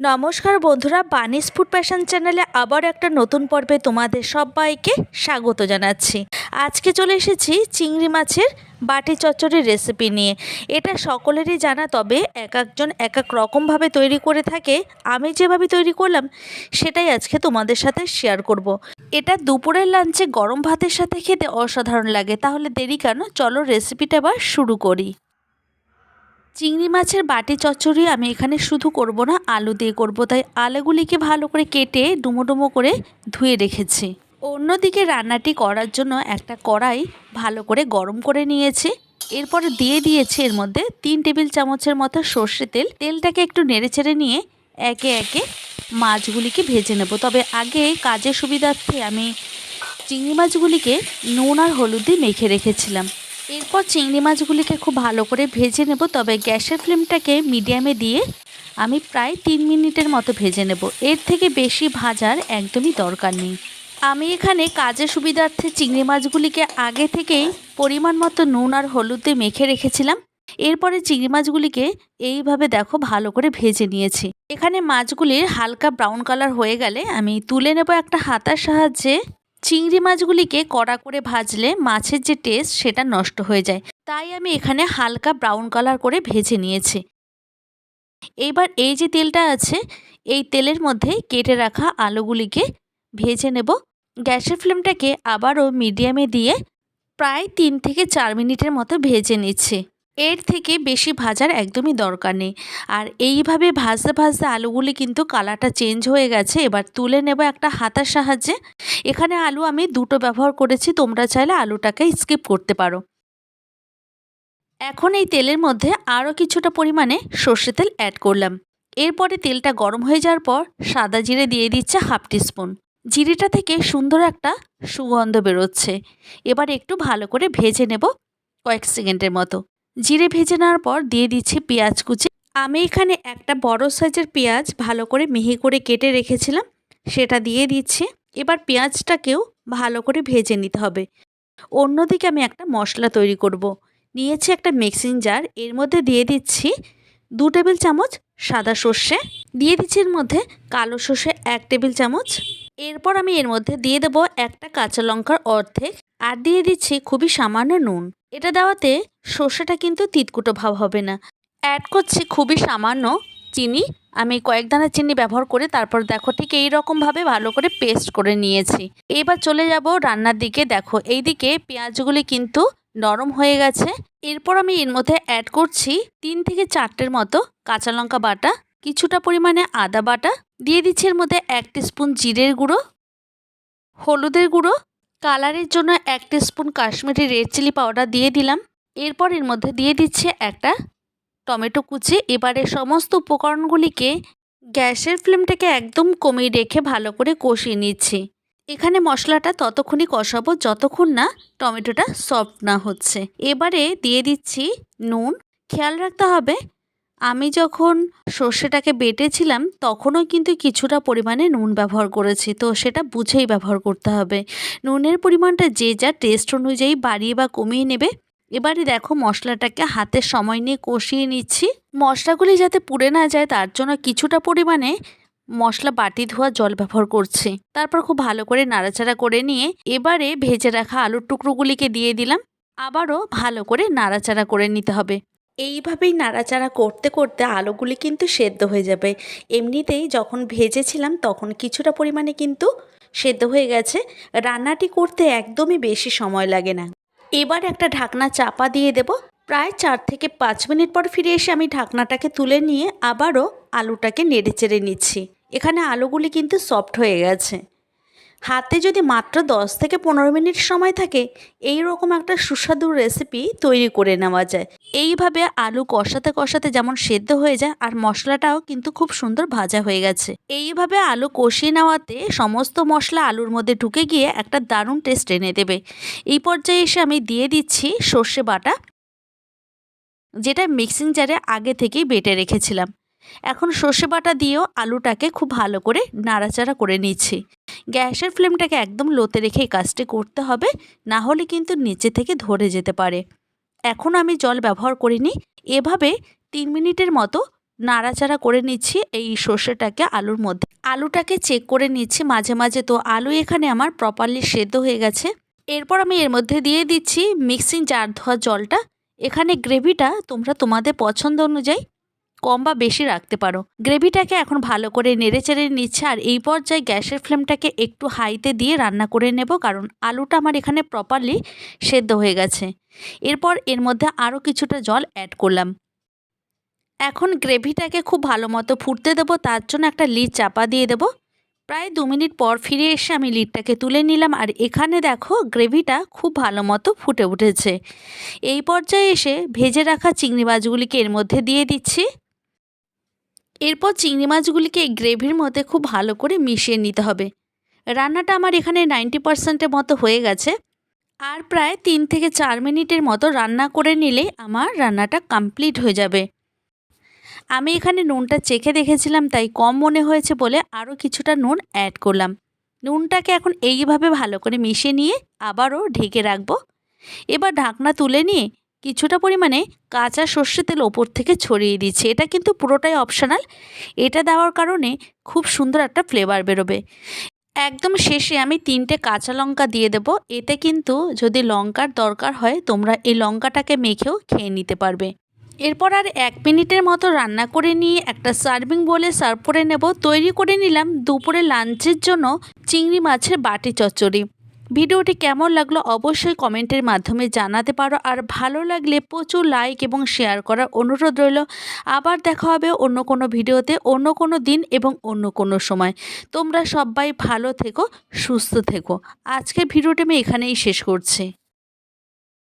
নমস্কার বন্ধুরা, বানিস food passion চ্যানেলে আবার একটা নতুন পর্বে তোমাদের সবাইকে স্বাগত জানাচ্ছি। আজকে চলে এসেছি চিংড়ি মাছের বাটি চচ্চড়ির রেসিপি নিয়ে। এটা সকলেরই জানা, তবে এক একজন এক এক রকমভাবে তৈরি করে থাকে। আমি যেভাবে তৈরি করলাম, সেটাই আজকে তোমাদের সাথে শেয়ার করব। এটা দুপুরের লাঞ্চে গরম ভাতের সাথে খেতে অসাধারণ লাগে। তাহলে দেরি কেন? চলো রেসিপিটা এবার শুরু করি। চিংড়ি মাছের বাটি চচ্চড়ি আমি এখানে শুধু করব না, আলু দিয়ে করব। তাই আলুগুলিকে ভালো করে কেটে ডুমো করে ধুয়ে রেখেছি। অন্যদিকে রান্নাটি করার জন্য একটা কড়াই ভালো করে গরম করে নিয়েছি। এরপরে দিয়ে দিয়েছি এর মধ্যে তিন টেবিল চামচের মতো সর্ষে তেল। তেলটাকে একটু নেড়েচেড়ে নিয়ে একে একে মাছগুলিকে ভেজে নেব। তবে আগে কাজের সুবিধার্থে আমি চিংড়ি মাছগুলিকে নুন আর হলুদ দিয়ে মেখে রেখেছিলাম। এরপর চিংড়ি মাছগুলিকে খুব ভালো করে ভেজে নেব, তবে গ্যাসের ফ্লেমটাকে মিডিয়ামে দিয়ে আমি প্রায় তিন মিনিটের মতো ভেজে নেব। এর থেকে বেশি ভাজার একদমই দরকার নেই। আমি এখানে কাজের সুবিধার্থে চিংড়ি মাছগুলিকে আগে থেকেই পরিমাণ মতো নুন আর হলুদ মেখে রেখেছিলাম। এরপরে চিংড়ি মাছগুলিকে এইভাবে দেখো ভালো করে ভেজে নিয়েছি। এখানে মাছগুলির হালকা ব্রাউন কালার হয়ে গেলে আমি তুলে নেব একটা হাতার সাহায্যে। চিংড়ি মাছগুলিকে কড়া করে ভাজলে মাছের যে টেস্ট সেটা নষ্ট হয়ে যায়। তাই আমি এখানে হালকা ব্রাউন কালার করে ভেজে নিয়েছি। এইবার এই যে তেলটা আছে, এই তেলের মধ্যে কেটে রাখা আলুগুলিকে ভেজে নেব। গ্যাসের ফ্লেমটাকে আবারও মিডিয়ামে দিয়ে প্রায় তিন থেকে চার মিনিটের মতো ভেজে নিচ্ছি। এর থেকে বেশি ভাজার একদমই দরকার নেই। আর এইভাবে ভাজতে ভাজতে আলুগুলি কিন্তু কালারটা চেঞ্জ হয়ে গেছে। এবার তুলে নেব একটা হাতার সাহায্যে। এখানে আলু আমি দুটো ব্যবহার করেছি, তোমরা চাইলে আলুটাকে স্কিপ করতে পারো। এখন এই তেলের মধ্যে আরও কিছুটা পরিমাণে সর্ষে তেল অ্যাড করলাম। এরপরে তেলটা গরম হয়ে যাওয়ার পর সাদা জিরে দিয়ে দিচ্ছে হাফ টিস্পুন। জিরেটা থেকে সুন্দর একটা সুগন্ধ বেরোচ্ছে। এবার একটু ভালো করে ভেজে নেব কয়েক সেকেন্ডের মতো। জিরে ভেজে নেওয়ার পর দিয়ে দিচ্ছি পেঁয়াজ কুচি। আমি এখানে একটা বড় সাইজের পেঁয়াজ ভালো করে মিহি করে কেটে রেখেছিলাম, সেটা দিয়ে দিচ্ছি। এবার পেঁয়াজটাকেও ভালো করে ভেজে নিতে হবে। অন্যদিকে আমি একটা মশলা তৈরি করব। নিয়েছি একটা মিক্সিং জার, এর মধ্যে দিয়ে দিচ্ছি দু টেবিল চামচ সাদা সর্ষে, দিয়ে দিচ্ছি এর মধ্যে কালো সর্ষে এক টেবিল চামচ। এরপর আমি এর মধ্যে দিয়ে দেবো একটা কাঁচা লঙ্কার অর্ধেক আর দিয়ে দিচ্ছি খুবই সামান্য নুন। এটা দেওয়াতে সর্ষেটা কিন্তু তিতকুটো ভাব হবে না। অ্যাড করছি খুবই সামান্য চিনি। আমি কয়েক দানা চিনি ব্যবহার করে তারপর দেখো ঠিক এই রকমভাবে ভালো করে পেস্ট করে নিয়েছি। এবার চলে যাব রান্নার দিকে। দেখো এই দিকে পেঁয়াজগুলি কিন্তু নরম হয়ে গেছে। এরপর আমি এর মধ্যে অ্যাড করছি তিন থেকে চারটের মতো কাঁচা লঙ্কা বাটা, কিছুটা পরিমাণে আদা বাটা, দিয়ে দিচ্ছি এর মধ্যে এক স্পুন জিরের গুঁড়ো, হলুদের গুঁড়ো কালারের জন্য এক spoon Kashmiri red chilli powder দিয়ে দিলাম। এরপর এর মধ্যে দিয়ে দিচ্ছে একটা টমেটো কুচি। এবারে সমস্ত উপকরণগুলিকে গ্যাসের ফ্লেমটাকে একদম কমিয়ে রেখে ভালো করে কষিয়ে নিচ্ছি। এখানে মশলাটা ততক্ষণই কষাবো, যতক্ষণ না টমেটোটা সফট না হচ্ছে। এবারে দিয়ে দিচ্ছি নুন। খেয়াল রাখতে হবে, আমি যখন সর্ষেটাকে বেটেছিলাম, তখনও কিন্তু কিছুটা পরিমাণে নুন ব্যবহার করেছি, তো সেটা বুঝেই ব্যবহার করতে হবে। নুনের পরিমাণটা যে যা টেস্ট অনুযায়ী বাড়িয়ে বা কমিয়ে নেবে। এবারে দেখো মশলাটাকে হাতের সময় নিয়ে কষিয়ে নিচ্ছি। মশলাগুলি যাতে পুড়ে না যায়, তার জন্য কিছুটা পরিমাণে মশলা বাটি ধোয়া জল ব্যবহার করছি। তারপর খুব ভালো করে নাড়াচাড়া করে নিয়ে এবারে ভেজে রাখা আলুর টুকরোগুলিকে দিয়ে দিলাম। আবারও ভালো করে নাড়াচাড়া করে নিতে হবে। এইভাবেই নাড়াচাড়া করতে করতে আলুগুলি কিন্তু সেদ্ধ হয়ে যাবে। এমনিতেই যখন ভেজেছিলাম তখন কিছুটা পরিমাণে কিন্তু সেদ্ধ হয়ে গেছে। রান্নাটি করতে একদমই বেশি সময় লাগে না। এবার একটা ঢাকনা চাপা দিয়ে দেব। প্রায় চার থেকে পাঁচ মিনিট পর ফিরে এসে আমি ঢাকনাটাকে তুলে নিয়ে আবারও আলুটাকে নেড়ে চেড়ে নিচ্ছি। এখানে আলুগুলি কিন্তু সফট হয়ে গেছে। হাতে যদি মাত্র দশ থেকে পনেরো মিনিট সময় থাকে এই রকম একটা সুস্বাদু রেসিপি তৈরি করে নেওয়া যায়। এইভাবে আলু কষাতে কষাতে যেমন সেদ্ধ হয়ে যায়, আর মশলাটাও কিন্তু খুব সুন্দর ভাজা হয়ে গেছে। এইভাবে আলু কষিয়ে নেওয়াতে সমস্ত মশলা আলুর মধ্যে ঢুকে গিয়ে একটা দারুণ টেস্ট এনে দেবে। এই পর্যায়ে এসে আমি দিয়ে দিচ্ছি সর্ষে বাটা। যেটা মিক্সিং জারে আগে থেকেই বেটে রেখেছিলাম। এখন সর্ষে বাটা দিয়েও আলুটাকে খুব ভালো করে নাড়াচাড়া করে নিচ্ছি। গ্যাসের ফ্লেমটাকে একদম লোতে রেখে কাজটি করতে হবে, না হলে কিন্তু নিচে থেকে ধরে যেতে পারে। এখন আমি জল ব্যবহার করিনি, এভাবে তিন মিনিটের মতো নাড়াচাড়া করে নিচ্ছি এই সর্ষেটাকে আলুর মধ্যে। আলুটাকে চেক করে নিচ্ছি মাঝে মাঝে। তো আলু এখানে আমার প্রপারলি সেদ্ধ হয়ে গেছে। এরপর আমি এর মধ্যে দিয়ে দিচ্ছি মিক্সিং জার ধোয়া জলটা। এখানে গ্রেভিটা তোমরা তোমাদের পছন্দ অনুযায়ী কম বা বেশি রাখতে পারো। গ্রেভিটাকে এখন ভালো করে নেড়ে চেড়ে নিচ্ছে আর এই পর্যায়ে গ্যাসের ফ্লেমটাকে একটু হাইতে দিয়ে রান্না করে নেব কারণ আলুটা আমার এখানে প্রপারলি সেদ্ধ হয়ে গেছে। এরপর এর মধ্যে আরও কিছুটা জল অ্যাড করলাম। এখন গ্রেভিটাকে খুব ভালো মতো ফুটতে দেবো, তার জন্য একটা লিড চাপা দিয়ে দেবো। প্রায় দু মিনিট পর ফিরে এসে আমি লিডটাকে তুলে নিলাম আর এখানে দেখো গ্রেভিটা খুব ভালো মতো ফুটে উঠেছে। এই পর্যায়ে এসে ভেজে রাখা চিংড়ি মাছগুলিকে এর মধ্যে দিয়ে দিচ্ছি। এরপর চিংড়ি মাছগুলিকে এই গ্রেভির মধ্যে খুব ভালো করে মিশিয়ে নিতে হবে। রান্নাটা আমার এখানে নাইনটি পার্সেন্টের মতো হয়ে গেছে। আর প্রায় তিন থেকে চার মিনিটের মতো রান্না করে নিলে আমার রান্নাটা কমপ্লিট হয়ে যাবে। আমি এখানে নুনটা চেখে দেখেছিলাম, তাই কম মনে হয়েছে বলে আরও কিছুটা নুন অ্যাড করলাম। নুনটাকে এখন এইভাবে ভালো করে মিশিয়ে নিয়ে আবারও ঢেকে রাখব। এবার ঢাকনা তুলে নিয়ে কিছুটা পরিমাণে কাঁচা সর্ষে তেল ওপর থেকে ছড়িয়ে দিচ্ছে। এটা কিন্তু পুরোটাই অপশনাল। এটা দেওয়ার কারণে খুব সুন্দর একটা ফ্লেভার বেরোবে। একদম শেষে আমি তিনটে কাঁচা লঙ্কা দিয়ে দেব। এতে কিন্তু যদি লঙ্কার দরকার হয়, তোমরা এই লঙ্কাটাকে মেখেও খেয়ে নিতে পারবে। এরপর আর এক মিনিটের মতো রান্না করে নিয়ে একটা সার্ভিং বলে সার্ভ করে নেব। তৈরি করে নিলাম দুপুরে লাঞ্চের জন্য চিংড়ি মাছের বাটি চচ্চড়ি। ভিডিওটি কেমন লাগল অবশ্যই কমেন্টের মাধ্যমে জানাতে পারো। আর ভালো লাগলে প্রচুর লাইক এবং শেয়ার করার অনুরোধ রইল। আবার দেখা হবে অন্য কোনো ভিডিওতে, অন্য কোনো দিন এবং অন্য কোনো সময়। তোমরা সবাই ভালো থেকো, সুস্থ থেকো। আজকে ভিডিওটি আমি এখানেই শেষ করছি।